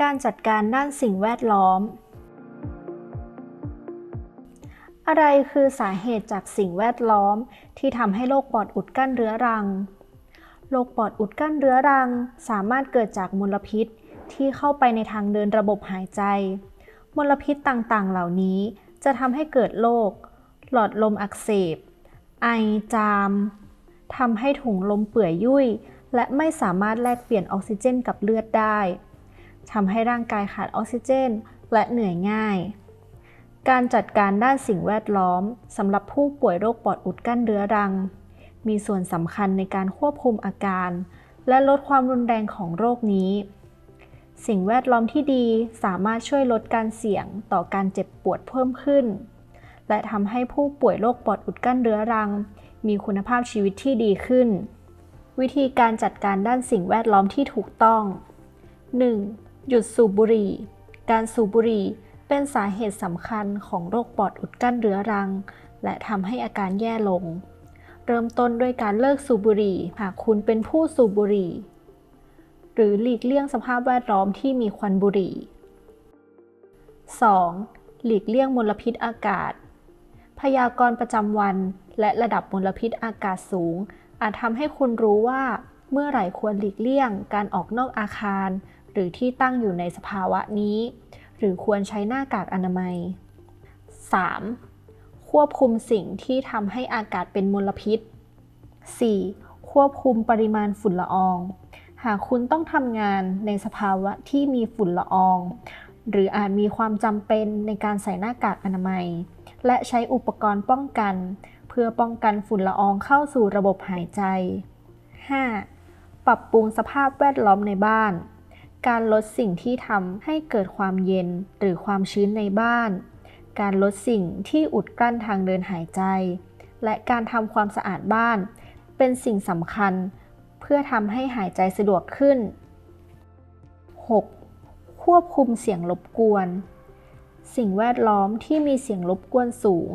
การจัดการด้านสิ่งแวดล้อม อะไรคือสาเหตุจากสิ่งแวดล้อม ที่ทำให้โรคปอดอุดกั้นเรื้อรัง โรคปอดอุดกั้นเรื้อรัง สามารถเกิดจากมลพิษที่เข้าไปในทางเดินระบบหายใจ มลพิษต่างๆ เหล่านี้ จะทำให้เกิดโรคหลอดลมอักเสบ ไอ จามทำให้ถุงลมเปื่อยยุ่ย และไม่สามารถแลกเปลี่ยนออกซิเจนกับเลือดได้ ทำให้ร่างกายขาดออกซิเจน และเหนื่อยง่าย การจัดการด้านสิ่งแวดล้อมสำหรับผู้ป่วยโรคปอดอุดกั้นเรื้อรัง มีส่วนสำคัญในการควบคุมอาการ และลดความรุนแรงของโรคนี้ สิ่งแวดล้อมที่ดีสามารถช่วยลดการเสี่ยงต่อการเจ็บปวดเพิ่มขึ้น และทำให้ผู้ป่วยโรคปอดอุดกั้นเรื้อรัง มีคุณภาพชีวิตที่ดีขึ้นวิธีการจัดการด้านสิ่งแวดล้อมที่ถูกต้อง 1. หยุดสูบบุหรี่ การสูบบุหรี่เป็นสาเหตุสำคัญของโรคปอดอุดกั้นเรื้อรัง และทำให้อาการแย่ลง เริ่มต้นด้วยการเลิกสูบบุหรี่หากคุณเป็นผู้สูบบุหรี่ หรือหลีกเลี่ยงสภาพแวดล้อมที่มีควันบุหรี่ 2. หลีกเลี่ยงมลพิษอากาศ พยากรณ์ประจำวันและระดับมลพิษอากาศสูง อาจทำให้คุณรู้ว่า เมื่อไหร่ควรหลีกเลี่ยงการออกนอกอาคาร หรือที่ตั้งอยู่ในสภาวะนี้ หรือควรใช้หน้ากากอนามัย 3. ควบคุมสิ่งที่ทำให้อากาศเป็นมลพิษ 4. ควบคุมปริมาณฝุ่นละออง หากคุณต้องทำงานในสภาวะที่มีฝุ่นละออง หรืออาจมีความจำเป็นในการใส่หน้ากากอนามัย และใช้อุปกรณ์ป้องกัน เพื่อป้องกันฝุ่นละอองเข้าสู่ระบบหายใจ 5. ปรับปรุงสภาพแวดล้อมในบ้าน การลดสิ่งที่ทำให้เกิดความเย็นหรือความชื้นในบ้าน การลดสิ่งที่อุดกลั้นทางเดินหายใจ และการทำความสะอาดบ้าน เป็นสิ่งสำคัญ เพื่อทำให้หายใจสะดวกขึ้น 6. ควบคุมเสียงรบกวน สิ่งแวดล้อมที่มีเสียงรบกวนสูง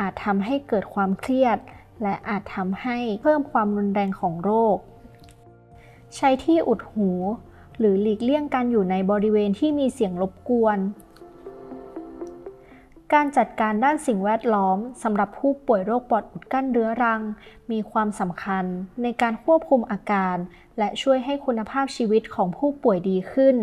อาจทำให้เกิดความเครียด และอาจทำให้เพิ่มความรุนแรงของโรค ใช้ที่อุดหู หรือหลีกเลี่ยงการอยู่ในบริเวณที่มีเสียงรบกวน การจัดการด้านสิ่งแวดล้อมสำหรับผู้ป่วยโรคปอดอุดกั้นเรื้อรัง มีความสำคัญในการควบคุมอาการ และช่วยให้คุณภาพชีวิตของผู้ป่วยดีขึ้น